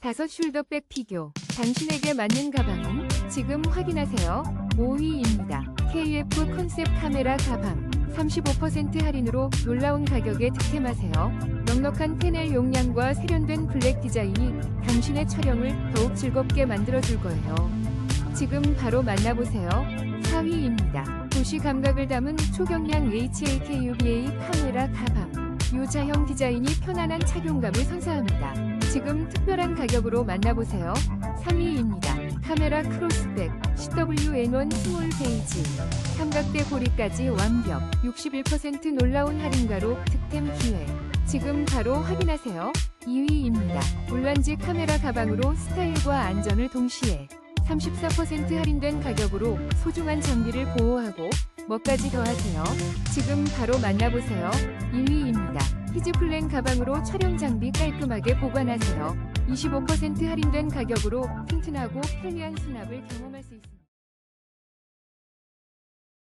다섯 숄더백 피규어. 당신에게 맞는 가방은 지금 확인하세요. 5위입니다. KF 컨셉 카메라 가방. 35% 할인으로 놀라운 가격에 득템하세요. 넉넉한 패널 용량과 세련된 블랙 디자인이 당신의 촬영을 더욱 즐겁게 만들어줄 거예요. 지금 바로 만나보세요. 4위입니다. 도시 감각을 담은 초경량 HAKUBA 카메라 가방. 유자형 디자인이 편안한 착용감을 선사합니다. 지금 특별한 가격으로 만나보세요. 3위입니다. 카메라 크로스백 CWN1 스몰 베이지. 삼각대 고리까지 완벽. 61% 놀라운 할인가로 득템 기회. 지금 바로 확인하세요. 2위입니다. 올란지 카메라 가방으로 스타일과 안전을 동시에 34% 할인된 가격으로 소중한 장비를 보호하고 뭐까지 더하세요. 지금 바로 만나보세요. 1위입니다. 히즈플랜 가방으로 촬영 장비 깔끔하게 보관하세요. 25% 할인된 가격으로 튼튼하고 편리한 수납을 경험할 수 있습니다.